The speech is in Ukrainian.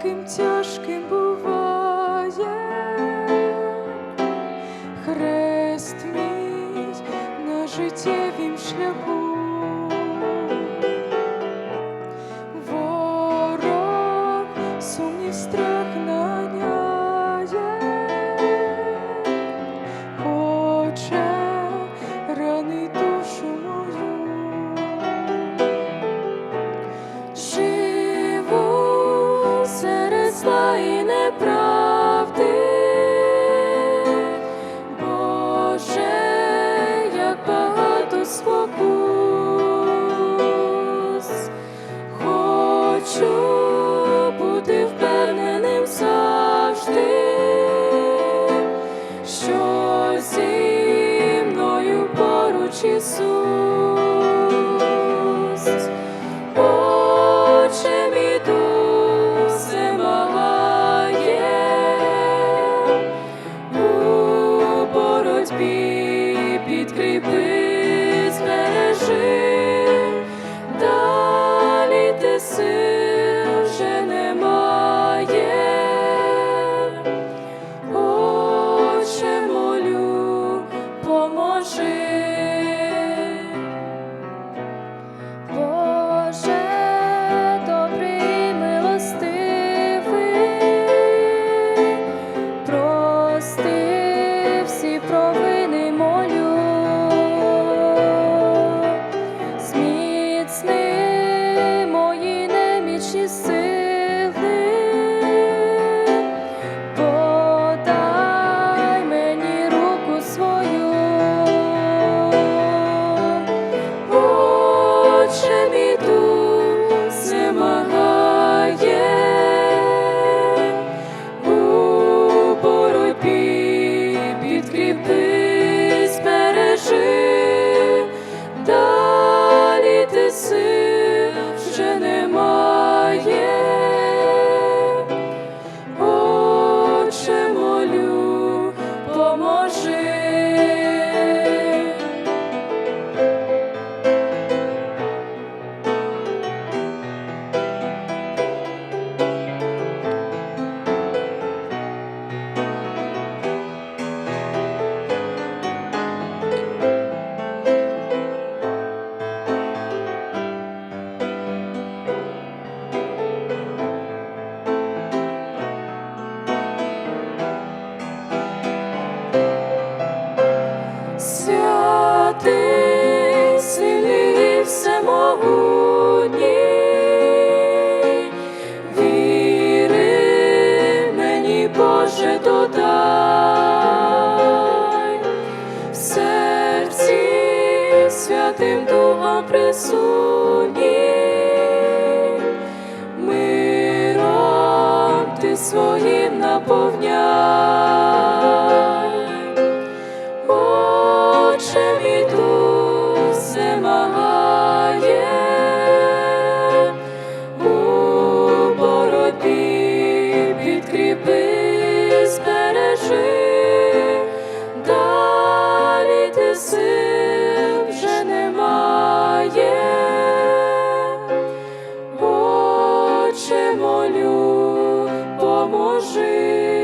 таким тяжким. Jesus. Боже, додай. Серці святим Духом присутні, миром ти своїм наповняй. Отче молю, поможи.